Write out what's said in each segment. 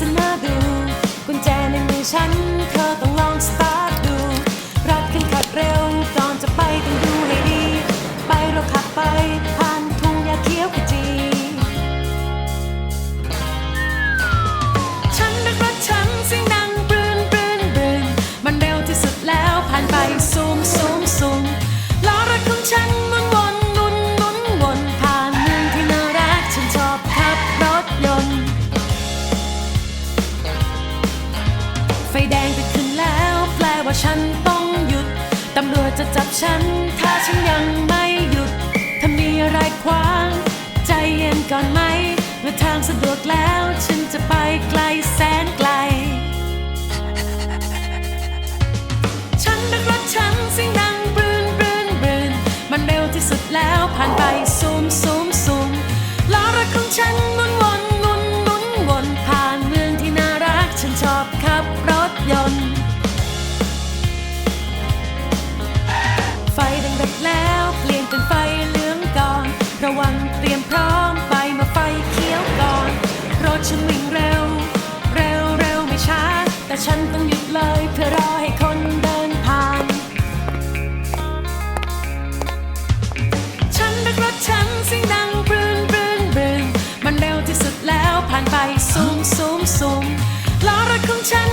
สนาดูกุญแจในมือฉันเธอต้อง ฉันต้องหยุด ตำรวจจะจับฉัน ถ้าฉันยังไม่หยุด ถ้ามีอะไรขวาง ใจเย็นก่อนไหม เมื่อทางสะดวกแล้ว ฉันจะไปไกลแสนไกล ฉันรักรถฉันเสียงดังปรืนปรืนปรืนมันเร็วที่สุดแล้วผ่านไปซูมซูมซูมล้อรถของฉันหมุนวนหมุนหมุนวนผ่านเมืองที่น่ารัก ฉันชอบขับรถยนต์ รียมพร้อมไปมาไฟเขียวก่อน รถฉันวิ่งเร็ว เร็วเร็วไม่ช้า แต่ฉันต้องหยุดเลยเพื่อรอให้คนเดินผ่าน ฉันรักรถฉันเสียงดังปรืนปรืนปรืนมันเร็วที่สุดแล้วผ่านไปซูมซูมซูมล้อรถของฉัน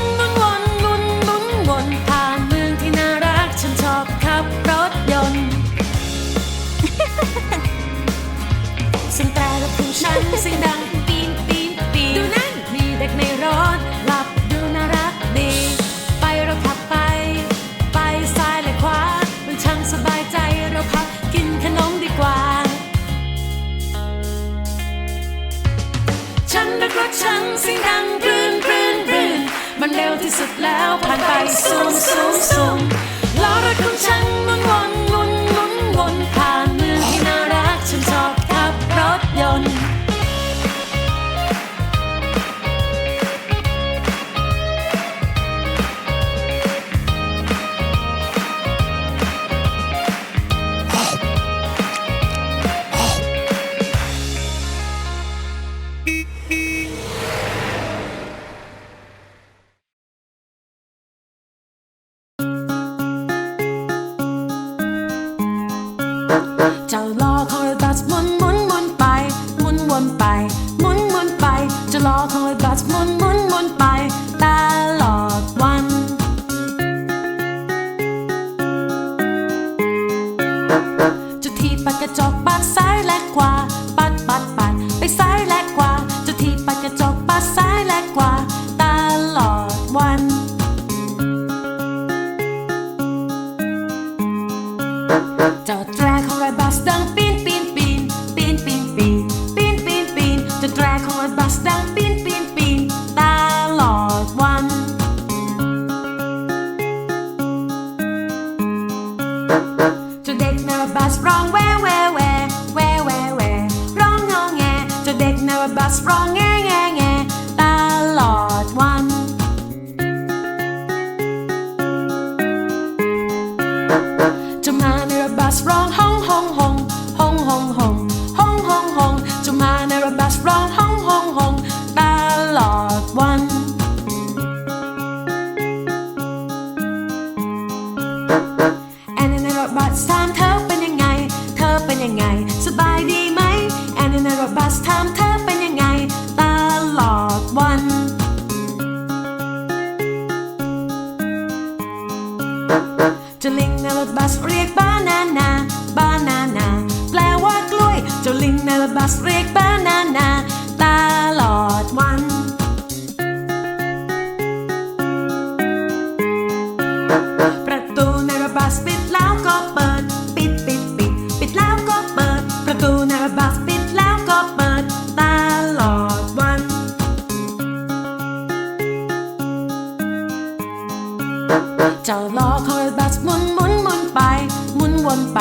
รถของฉันเสียงดังปีนปีนปีนดูนั่นมีเด็กในรถหลับดูน่ารักดี ไปเราขับไป ไปซ้ายและขวามันช่างสบายใจเราพักกินขนมดีกว่า ฉันรักรถฉันเสียงดังกรืนกรืนกรืนมันเร็วที่สุดแล้วผ่านไปซูมซูมซูม Música เจ้าแตรของรถบัสดังปีนปีนปีนปีนปีนปีนปีนปีนปีนเจ้าแตรของรถบัสดังปีนปีนปีนตลอดวัน เจ้าเด็กในรถบัสร้องแววแววแววแววแววแววร้องงอแงเจ้าเด็กในรถบัสร้องแงแงแง จ้าลิงในรถบัสเรียกบานานาบานานาแปลว่ากล้วย เจ้าลิงในรถบัสเรียก เจ้าล้อคอยบัสหมุนหมุนหมุนไปหมุนวนไป